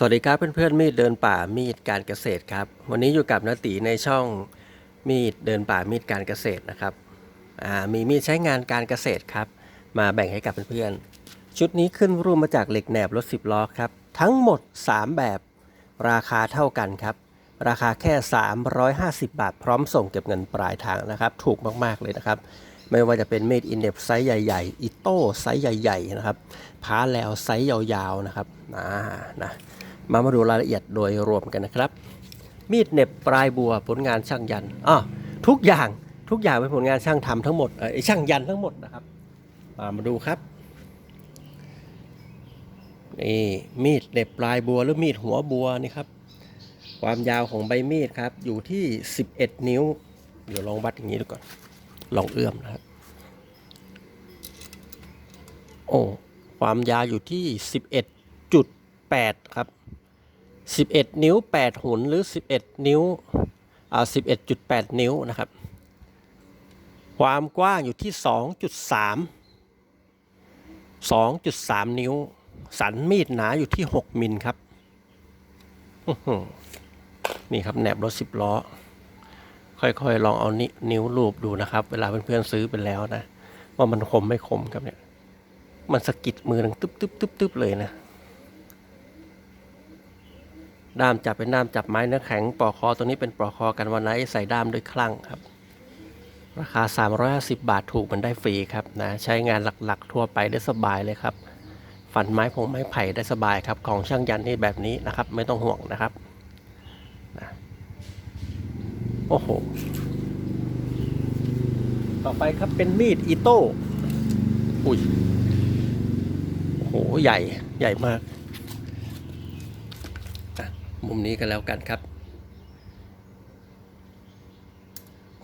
สวัสดีครับเพื่อนๆมีดเดินป่ามีดการเกษตรครับ วันนี้อยู่กับนตีในช่องมีดเดินป่ามีดการเกษตรนะครับมีมีดใช้งานการเกษตรครับ มาแบ่งให้กับเพื่อนๆชุดนี้ขึ้นรูปมาจากเหล็กแหนบรถ10ล้อครับทั้งหมด 3 แบบราคาเท่ากันครับ ราคาแค่ 350 บาท พร้อมส่งเก็บเงินปลายทางนะครับ ถูกมากๆเลยนะครับไม่ว่าจะเป็นเมดอินเด็บไซส์ใหญ่ๆอิโต้ไซส์ใหญ่ๆนะครับพาแล้วไซส์ยาวๆนะครับอ่านะ มามาดูรายละเอียดโดยรวมกันนะครับ มีดเน็บปลายบัวผลงานช่างยันอ๋อทุกอย่างทุกอย่างเป็นผลงานช่างทำทั้งหมดเอช่างยันทั้งหมดนะครับ มามาดูครับนี่มีดเน็บปลายบัวหรือมีดหัวบัวนี่ครับ ความยาวของใบมีดครับ อยู่ที่ 11 นิ้ว เดี๋ยวลองวัดอย่างนี้ดูก่อน ลองเอื้อมนะครับ โอ้ ความยาวอยู่ที่ 11.8 ครับ 11 นิ้ว 8 หุนหรือ 11 นิ้วอ่า11.8 นิ้วนะครับ ความกว้างอยู่ที่ 2.3 2.3 นิ้ว สันมีดหนาอยู่ที่ 6 มิลครับ นี่ครับแหนบรถ 10 ล้อ ค่อยๆ ลองเอานินิ้วรูปดูนะครับ เวลาเพื่อนๆซื้อไปแล้วนะ ว่ามันคมไม่คมครับเนี่ย มันสะกิดมือดังตึ๊บตึ๊บตึ๊บตึ๊บเลยนะ ด้ามจับเป็นด้ามจับไม้เนื้อแข็งปลอกคอตัวนี้เป็นปลอกคอกันวันไหนใส่ด้ามด้วยคลั่งครับ ราคา 350 บาทถูกมันได้ฟรีครับนะใช้งานหลักๆ ทั่วไปได้สบายเลยครับฟันไม้ผงไม้ไผ่ได้สบายครับ ของช่างยันนี่แบบนี้นะครับ ไม่ต้องห่วงนะครับโอ้โหต่อไปครับเป็นมีดอิโต้อุ้ยโอ้โหใหญ่ใหญ่มาก มุมนี้กันแล้วกันครับ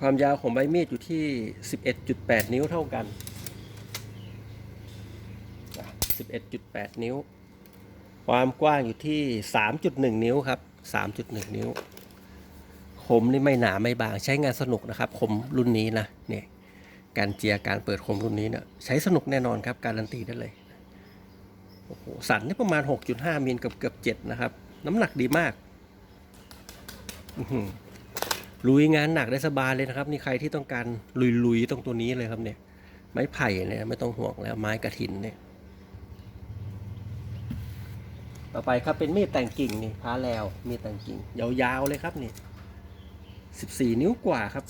ความยาวของใบมีดอยู่ที่ 11.8 นิ้วเท่ากันอะ11.8 นิ้ว ความกว้างอยู่ที่ 3.1 นิ้วครับ 3.1 นิ้ว คมนี่ไม่หนาไม่บางใช้งานสนุกนะครับ คมรุ่นนี้นะเนี่ยการเจียการเปิดคมรุ่นนี้เนี่ยใช้สนุกแน่นอนครับ การันตีได้เลยโอ้โหสันนี่ประมาณ 6.5มิลกับเกือบ7นะครับ น้ำหนักดีมากลุยงานหนักได้สบายเลยนะครับ นี่ใครที่ต้องการลุยๆตรงตัวนี้เลยครับเนี่ย ไม้ไผ่เนี่ยไม่ต้องห่วงแล้วไม้กระถินเนี่ย ต่อไปครับเป็นมีดแต่งกิ่งนี่พาแล้วมีดแต่งกิ่ง ยาวๆเลยครับนี่สิบสี่นิ้วกว่าครับ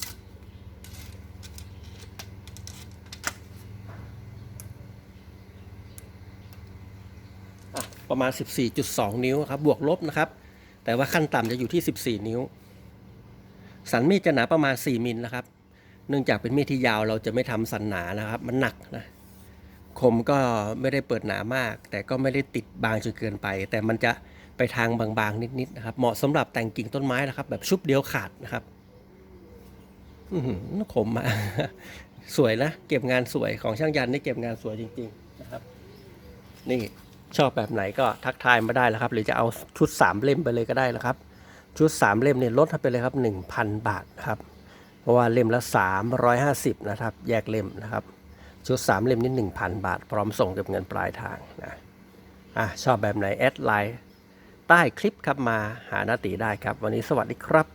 ประมาณ 14.2 นิ้วครับบวกลบนะครับ แต่ว่าขั้นต่ำจะอยู่ที่ 14 นิ้ว สันมีดจะหนาประมาณ 4มิลนะครับ เนื่องจากเป็นมีดที่ยาวเราจะไม่ทำสันหนานะครับ มันหนักนะคมก็ไม่ได้เปิดหนามาก แต่ก็ไม่ได้ติดบางจนเกินไป แต่มันจะไปทางบางๆ นิดๆนะครับ เหมาะสำหรับแต่งกิ่งต้นไม้นะครับ แบบชุบเดียวขาดนะครับอคมมากสวยนะ เก็บงานสวยของช่างยันนี่เก็บงานสวยจริง ๆ นะครับ นี่ ชอบแบบไหนก็ทักทายมาได้แล้วครับ หรือจะเอาชุดสามเล่มไปเลยก็ได้แล้วครับ ชุดสามเล่มเนี่ยลดให้ไปเลยครับหนึ่งพันบาทครับ เพราะว่าเล่มละสามร้อยห้าสิบนะครับ แยกเล่มนะครับ ชุดสามเล่มนี่หนึ่งพันบาท พร้อมส่งก็บเงินปลายทางนะอะชอบแบบไหนแอดไลน์ใต้คลิปครับมาหาหน้าตีได้ครับ วันนี้สวัสดีครับ